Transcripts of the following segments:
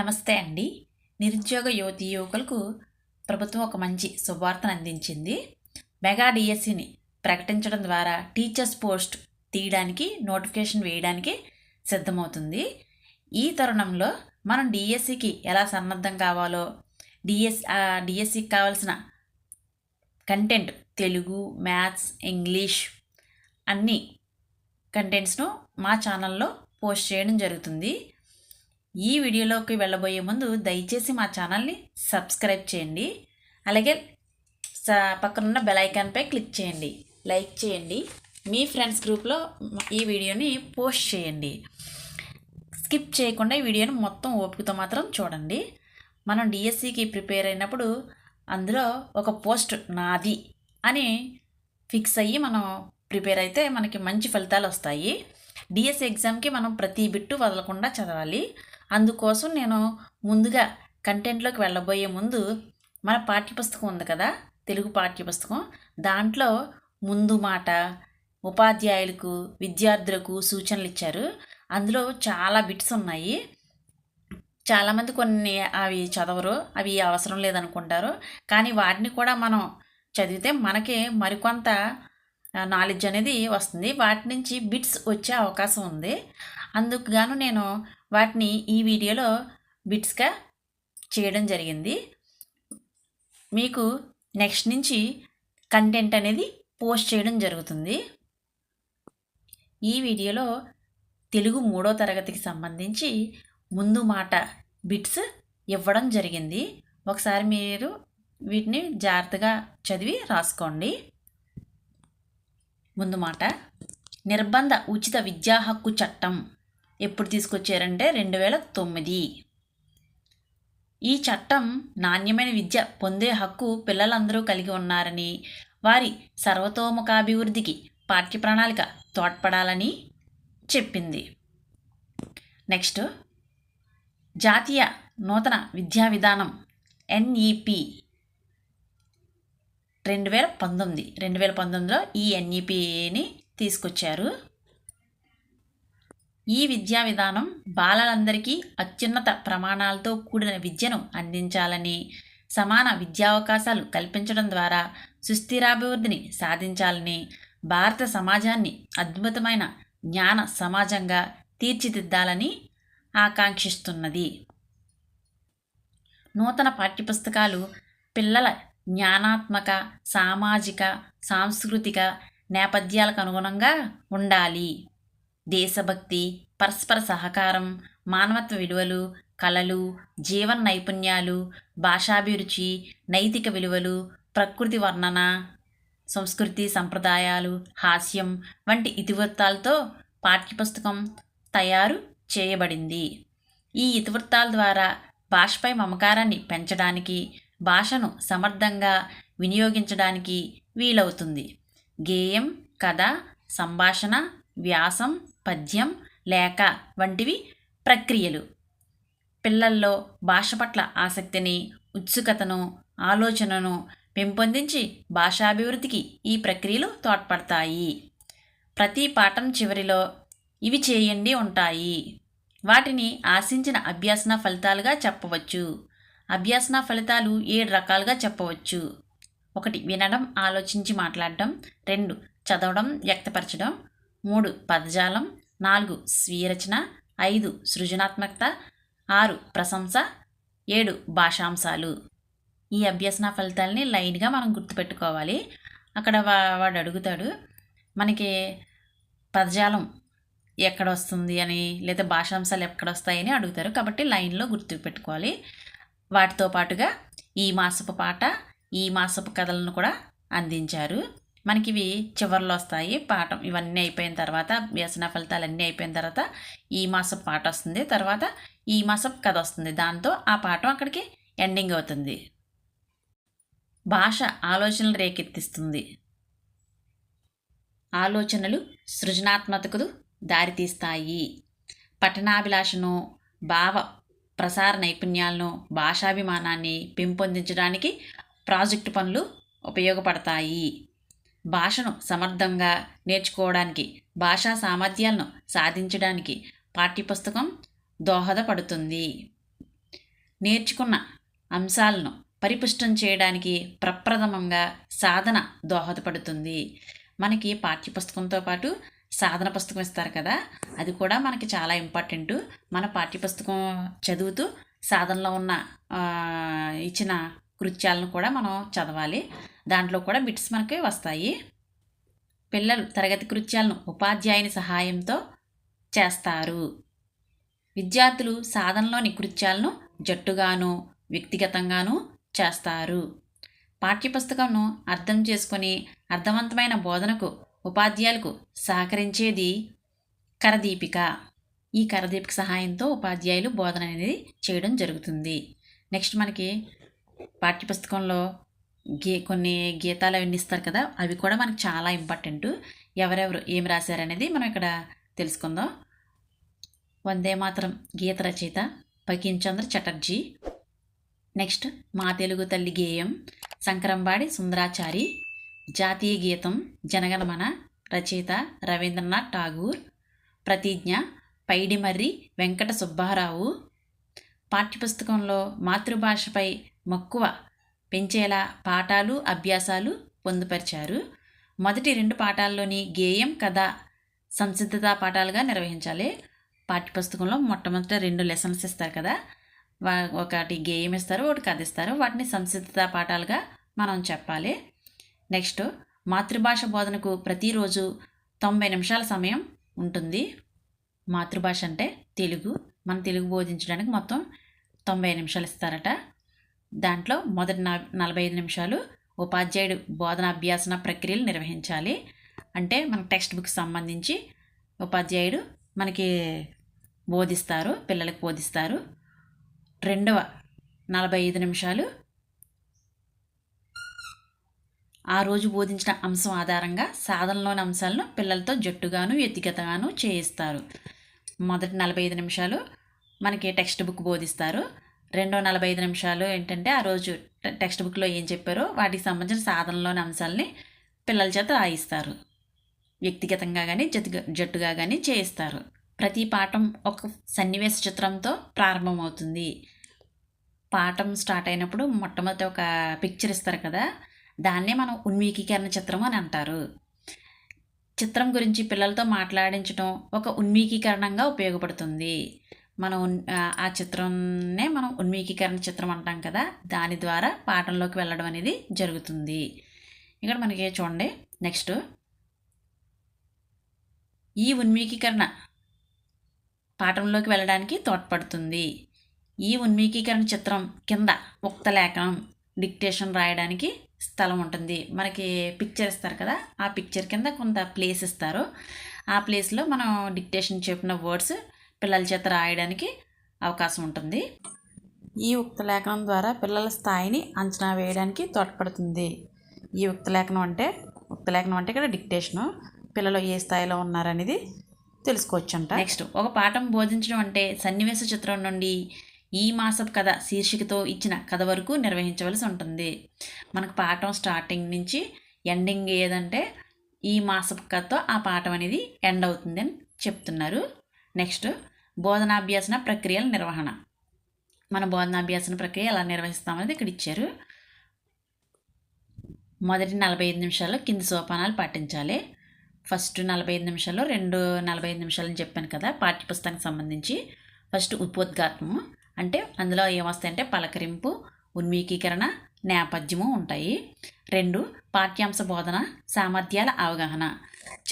నమస్తే అండి. నిరుద్యోగ యువతి యువకులకు ప్రభుత్వం ఒక మంచి శుభవార్తను అందించింది. మెగా డిఎస్సిని ప్రకటించడం ద్వారా టీచర్స్ పోస్ట్ తీయడానికి నోటిఫికేషన్ వేయడానికి సిద్ధమవుతుంది. ఈ తరుణంలో మనం డిఎస్సికి ఎలా సన్నద్ధం కావాలో డిఎస్ డిఎస్సికి కావాల్సిన కంటెంట్ తెలుగు మ్యాథ్స్ ఇంగ్లీష్ అన్ని కంటెంట్స్ను మా ఛానల్లో పోస్ట్ చేయడం జరుగుతుంది. ఈ వీడియోలోకి వెళ్ళబోయే ముందు దయచేసి మా ఛానల్ని సబ్స్క్రైబ్ చేయండి. అలాగే పక్కనున్న బెల్ ఐకాన్పై క్లిక్ చేయండి. లైక్ చేయండి. మీ ఫ్రెండ్స్ గ్రూప్లో ఈ వీడియోని పోస్ట్ చేయండి. స్కిప్ చేయకుండా ఈ వీడియోని మొత్తం ఓపికతో మాత్రం చూడండి. మనం డిఎస్సికి ప్రిపేర్ అయినప్పుడు అందులో ఒక పోస్ట్ నాది అని ఫిక్స్ అయ్యి మనం ప్రిపేర్ అయితే మనకి మంచి ఫలితాలు వస్తాయి. డిఎస్సి ఎగ్జామ్కి మనం ప్రతి బిట్టు వదలకుండా చదవాలి. అందుకోసం నేను ముందుగా కంటెంట్లోకి వెళ్ళబోయే ముందు మన పాఠ్యపుస్తకం ఉంది కదా తెలుగు పాఠ్యపుస్తకం. దాంట్లో ముందు మాట ఉపాధ్యాయులకు విద్యార్థులకు సూచనలు ఇచ్చారు. అందులో చాలా బిట్స్ ఉన్నాయి. చాలామంది కొన్ని అవి చదవరు అవి అవసరం లేదనుకుంటారు. కానీ వాటిని కూడా మనం చదివితే మనకి మరికొంత నాలెడ్జ్ అనేది వస్తుంది. వాటి నుంచి బిట్స్ వచ్చే అవకాశం ఉంది. అందుకు గాను నేను వాటిని ఈ వీడియోలో బిట్స్గా చేయడం జరిగింది. మీకు నెక్స్ట్ నుంచి కంటెంట్ అనేది పోస్ట్ చేయడం జరుగుతుంది. ఈ వీడియోలో తెలుగు మూడో తరగతికి సంబంధించి ముందు మాట బిట్స్ ఇవ్వడం జరిగింది. ఒకసారి మీరు వీటిని జాగ్రత్తగా చదివి రాసుకోండి. ముందు మాట నిర్బంధ ఉచిత విద్యా హక్కు చట్టం. ఎప్పుడు తీసుకొచ్చారంటే రెండు వేల తొమ్మిది. ఈ చట్టం నాణ్యమైన విద్య పొందే హక్కు పిల్లలందరూ కలిగి ఉన్నారని వారి సర్వతోముఖాభివృద్ధికి పాఠ్య ప్రణాళిక తోడ్పడాలని చెప్పింది. నెక్స్ట్ జాతీయ నూతన విద్యా విధానం ఎన్ఈపి రెండు వేల పంతొమ్మిది. రెండు వేల పంతొమ్మిదిలో ఈ ఎన్ఈపిని తీసుకొచ్చారు. ఈ విద్యా విధానం బాలలందరికీ అత్యున్నత ప్రమాణాలతో కూడిన విద్యను అందించాలని సమాన విద్యావకాశాలు కల్పించడం ద్వారా సుస్థిరాభివృద్ధిని సాధించాలని భారత సమాజాన్ని అద్భుతమైన జ్ఞాన సమాజంగా తీర్చిదిద్దాలని ఆకాంక్షిస్తున్నది. నూతన పాఠ్యపుస్తకాలు పిల్లల జ్ఞానాత్మక సామాజిక సాంస్కృతిక నేపథ్యాలకు అనుగుణంగా ఉండాలి. దేశభక్తి పరస్పర సహకారం మానవత్వ విలువలు కళలు జీవన నైపుణ్యాలు భాషాభిరుచి నైతిక విలువలు ప్రకృతి వర్ణన సంస్కృతి సంప్రదాయాలు హాస్యం వంటి ఇతివృత్తాలతో పాఠ్యపుస్తకం తయారు చేయబడింది. ఈ ఇతివృత్తాల ద్వారా భాషపై మమకారాన్ని పెంచడానికి భాషను సమర్థంగా వినియోగించడానికి వీలవుతుంది. గేయం కథ సంభాషణ వ్యాసం పద్యం లేఖ వంటివి ప్రక్రియలు. పిల్లల్లో భాష పట్ల ఆసక్తిని ఉత్సుకతను ఆలోచనను పెంపొందించి భాషాభివృద్ధికి ఈ ప్రక్రియలు తోడ్పడతాయి. ప్రతి పాఠం చివరిలో ఇవి చేయండి ఉంటాయి. వాటిని ఆశించిన అభ్యాసన ఫలితాలుగా చెప్పవచ్చు. అభ్యాసన ఫలితాలు ఏడు రకాలుగా చెప్పవచ్చు. ఒకటి వినడం ఆలోచించి మాట్లాడడం. రెండు చదవడం వ్యక్తపరచడం. మూడు పదజాలం నాలుగు స్వీయరచన ఐదు సృజనాత్మకత ఆరు ప్రశంస ఏడు భాషాంశాలు. ఈ అభ్యసన ఫలితాలని లైన్గా మనం గుర్తుపెట్టుకోవాలి. అక్కడ వా వాడు అడుగుతాడు మనకి పదజాలం ఎక్కడ వస్తుంది అని లేదా భాషాంశాలు ఎక్కడ వస్తాయని అడుగుతారు. కాబట్టి లైన్లో గుర్తుపెట్టుకోవాలి. వాటితో పాటుగా ఈ మాసపు పాట ఈ మాసపు కథలను కూడా అందించారు. మనకి ఇవి చివరిలో వస్తాయి పాఠం ఇవన్నీ అయిపోయిన తర్వాత వ్యసన ఫలితాలు అన్నీ అయిపోయిన తర్వాత ఈ మాసపు పాట వస్తుంది. తర్వాత ఈ మాసపు కథ వస్తుంది. దాంతో ఆ పాఠం అక్కడికి ఎండింగ్ అవుతుంది. భాష ఆలోచనలు రేకెత్తిస్తుంది. ఆలోచనలు సృజనాత్మకతకు దారితీస్తాయి పఠనాభిలాషను భావ ప్రసార నైపుణ్యాలను భాషాభిమానాన్ని పెంపొందించడానికి ప్రాజెక్టు పనులు ఉపయోగపడతాయి. భాషను సమర్థంగా నేర్చుకోవడానికి భాషా సామర్థ్యాలను సాధించడానికి పాఠ్యపుస్తకం దోహదపడుతుంది. నేర్చుకున్న అంశాలను పరిపుష్టం చేయడానికి ప్రప్రథమంగా సాధన దోహదపడుతుంది. మనకి పాఠ్యపుస్తకంతో పాటు సాధన పుస్తకం ఇస్తారు కదా అది కూడా మనకి చాలా ఇంపార్టెంట్. మన పాఠ్యపుస్తకం చదువుతూ సాధనలో ఉన్న ఇచ్చిన కృత్యాలను కూడా మనం చదవాలి. దాంట్లో కూడా బిట్స్ మనకి వస్తాయి. పిల్లలు తరగతి కృత్యాలను ఉపాధ్యాయుని సహాయంతో చేస్తారు. విద్యార్థులు సాధనలోని కృత్యాలను జట్టుగాను వ్యక్తిగతంగాను చేస్తారు. పాఠ్యపుస్తకంను అర్థం చేసుకొని అర్థవంతమైన బోధనకు ఉపాధ్యాయులకు సహకరించేది కరదీపిక. ఈ కరదీపిక సహాయంతో ఉపాధ్యాయులు బోధన అనేది చేయడం జరుగుతుంది. నెక్స్ట్ మనకి పాఠ్యపుస్తకంలో గే కొన్ని గీతాలు అవన్నీ ఇస్తారు కదా అవి కూడా మనకు చాలా ఇంపార్టెంట్. ఎవరెవరు ఏం రాశారనేది మనం ఇక్కడ తెలుసుకుందాం. వందే మాత్రం గీత రచయిత బకించంద్ర చటర్జీ. నెక్స్ట్ మా తెలుగు తల్లి గేయం శంకరంబాడి సుందరాచారి. జాతీయ గీతం జనగణమన రచయిత రవీంద్రనాథ్ ఠాగూర్. ప్రతిజ్ఞ పైడిమర్రి వెంకట సుబ్బారావు. పాఠ్యపుస్తకంలో మాతృభాషపై మక్కువ పెంచేలా పాఠాలు అభ్యాసాలు పొందుపరిచారు. మొదటి రెండు పాఠాల్లోని గేయం కథ సంసిద్ధత పాఠాలుగా నిర్వహించాలి. పాఠ్యపుస్తకంలో మొట్టమొదట రెండు లెసన్స్ ఇస్తారు కదా. వా- ఒకటి గేయం ఇస్తారు ఒకటి కథ ఇస్తారు. వాటిని సంసిద్ధత పాఠాలుగా మనం చెప్పాలి. నెక్స్ట్ మాతృభాష బోధనకు ప్రతిరోజు తొంభై నిమిషాల సమయం ఉంటుంది. మాతృభాష అంటే తెలుగు. మన తెలుగు బోధించడానికి మొత్తం తొంభై నిమిషాలు ఇస్తారట. దాంట్లో మొదటి నా నలభై ఐదు నిమిషాలు ఉపాధ్యాయుడు బోధన అభ్యాసన ప్రక్రియలు నిర్వహించాలి. అంటే మన టెక్స్ట్ బుక్ సంబంధించి ఉపాధ్యాయుడు మనకి బోధిస్తారు పిల్లలకు బోధిస్తారు. రెండవ నలభై ఐదు నిమిషాలు ఆ రోజు బోధించిన అంశం ఆధారంగా సాధనలోని అంశాలను పిల్లలతో జట్టుగాను వ్యక్తిగతగాను చేయిస్తారు. మొదటి నలభై ఐదు నిమిషాలు మనకి టెక్స్ట్ బుక్ బోధిస్తారు. రెండో నలభై ఐదు నిమిషాలు ఏంటంటే ఆ రోజు టెక్స్ట్ బుక్లో ఏం చెప్పారో వాటికి సంబంధించిన సాధనలోని అంశాలని పిల్లల చేత రాయిస్తారు. వ్యక్తిగతంగా కానీ జట్టుగా జట్టుగా కానీ చేయిస్తారు. ప్రతి పాఠం ఒక సన్నివేశ చిత్రంతో ప్రారంభమవుతుంది. పాఠం స్టార్ట్ అయినప్పుడు మొట్టమొదటి ఒక పిక్చర్ ఇస్తారు కదా దాన్నే మనం ఉన్మీకీకరణ చిత్రం అని అంటారు. చిత్రం గురించి పిల్లలతో మాట్లాడించడం ఒక ఉన్మీకీకరణంగా ఉపయోగపడుతుంది. మనం ఉన్- ఆ- ఆ చిత్రంనే మనం ఉన్మీకీకరణ చిత్రం అంటాం కదా దాని ద్వారా పాఠంలోకి వెళ్ళడం అనేది జరుగుతుంది. ఇక్కడ మనకి చూడండి నెక్స్ట్ ఈ ఉన్మీకీకరణ పాఠంలోకి వెళ్ళడానికి తోడ్పడుతుంది. ఈ ఉన్మీకీకరణ చిత్రం కింద ఉక్త లేఖనం డిక్టేషన్ రాయడానికి స్థలం ఉంటుంది. మనకి పిక్చర్ ఇస్తారు కదా ఆ పిక్చర్ కింద కొంత ప్లేస్ ఇస్తారు. ఆ ప్లేస్లో మనం డిక్టేషన్ చెప్పిన వర్డ్స్ పిల్లల చేత రాయడానికి అవకాశం ఉంటుంది. ఈ ఉక్త లేఖనం ద్వారా పిల్లల స్థాయిని అంచనా వేయడానికి తోడ్పడుతుంది. ఈ ఉక్త లేఖనం అంటే ఉక్త లేఖనం అంటే ఇక్కడ డిక్టేషను పిల్లలు ఏ స్థాయిలో ఉన్నారనేది తెలుసుకోవచ్చు అంట నెక్స్ట్ ఒక పాఠం బోధించడం అంటే సన్నివేశ చిత్రం నుండి ఈ మాసపు కథ శీర్షికతో ఇచ్చిన కథ వరకు నిర్వహించవలసి ఉంటుంది. మనకు పాఠం స్టార్టింగ్ నుంచి ఎండింగ్ ఏదంటే ఈ మాసపు కథతో ఆ పాఠం అనేది ఎండ్ అవుతుంది అని చెప్తున్నారు. నెక్స్ట్ బోధనాభ్యాసన ప్రక్రియల నిర్వహణ. మన బోధనాభ్యాసన ప్రక్రియ ఎలా నిర్వహిస్తామనేది ఇక్కడ ఇచ్చారు. మొదటి నలభై ఐదు నిమిషాల్లో కింది సోపానాలు పాటించాలి. ఫస్ట్ నలభై ఐదు నిమిషాల్లో రెండు నలభై ఐదు నిమిషాలని చెప్పాను కదా పాఠ్యపుస్తకానికి సంబంధించి. ఫస్ట్ ఉపోద్ఘాతము అంటే అందులో ఏమొస్తాయంటే పలకరింపు ఉన్మీకీకరణ నేపథ్యము ఉంటాయి. రెండు పాఠ్యాంశ బోధన సామర్థ్యాల అవగాహన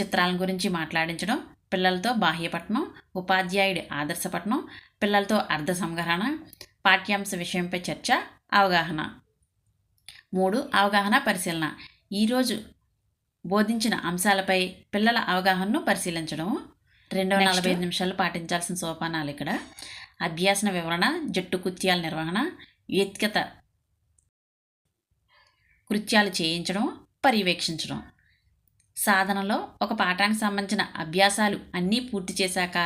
చిత్రాల గురించి మాట్లాడించడం పిల్లలతో బాహ్యపట్నం ఉపాధ్యాయుడి ఆదర్శపట్నం పిల్లలతో అర్థ సంగ్రహణ పాఠ్యాంశ విషయంపై చర్చ అవగాహన. మూడు అవగాహన పరిశీలన. ఈరోజు బోధించిన అంశాలపై పిల్లల అవగాహనను పరిశీలించడం. Next. నలభై ఐదు నిమిషాలు పాటించాల్సిన సోపానాలు ఇక్కడ. అభ్యాసన వివరణ జట్టు కృత్యాల నిర్వహణ వ్యక్తిగత కృత్యాలు చేయించడం పర్యవేక్షించడం. సాధనలో ఒక పాఠానికి సంబంధించిన అభ్యాసాలు అన్నీ పూర్తి చేశాక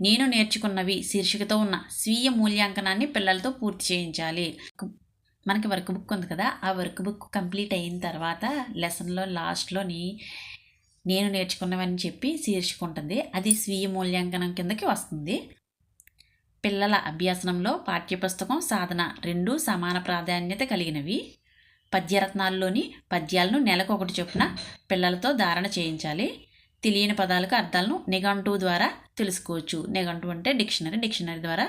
నేను నేర్చుకున్నవి శీర్షికతో ఉన్న స్వీయ మూల్యాంకనాన్ని పిల్లలతో పూర్తి చేయించాలి. మనకి వర్క్ బుక్ ఉంది కదా ఆ వర్క్ బుక్ కంప్లీట్ అయిన తర్వాత లెసన్లో లాస్ట్లోని నేను నేర్చుకున్నవని చెప్పి శీర్షిక ఉంటుంది అది స్వీయ మూల్యాంకనం కిందకి వస్తుంది. పిల్లల అభ్యాసనంలో పాఠ్యపుస్తకం సాధన రెండూ సమాన ప్రాధాన్యత కలిగినవి. పద్యరత్నాల్లోని పద్యాలను నెలకు ఒకటి చొప్పున పిల్లలతో ధారణ చేయించాలి. తెలియని పదాలకు అర్థాలను నిఘంటు ద్వారా తెలుసుకోవచ్చు. నిఘంటు అంటే డిక్షనరీ డిక్షనరీ ద్వారా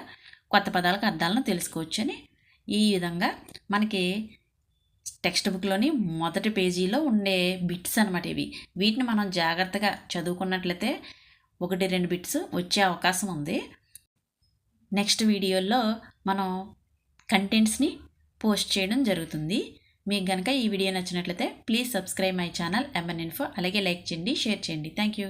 కొత్త పదాలకు అర్థాలను తెలుసుకోవచ్చు అని. ఈ విధంగా మనకి టెక్స్ట్ బుక్లోని మొదటి పేజీలో ఉండే బిట్స్ అనమాట ఇవి. వీటిని మనం జాగ్రత్తగా చదువుకున్నట్లయితే ఒకటి రెండు బిట్స్ వచ్చే అవకాశం ఉంది. నెక్స్ట్ వీడియోలో మనం కంటెంట్స్ని పోస్ట్ చేయడం జరుగుతుంది. మీకు కనుక ఈ వీడియో నచ్చినట్లయితే please subscribe my channel MN info అలాగే లైక్ చేయండి షేర్ చేయండి. Thank you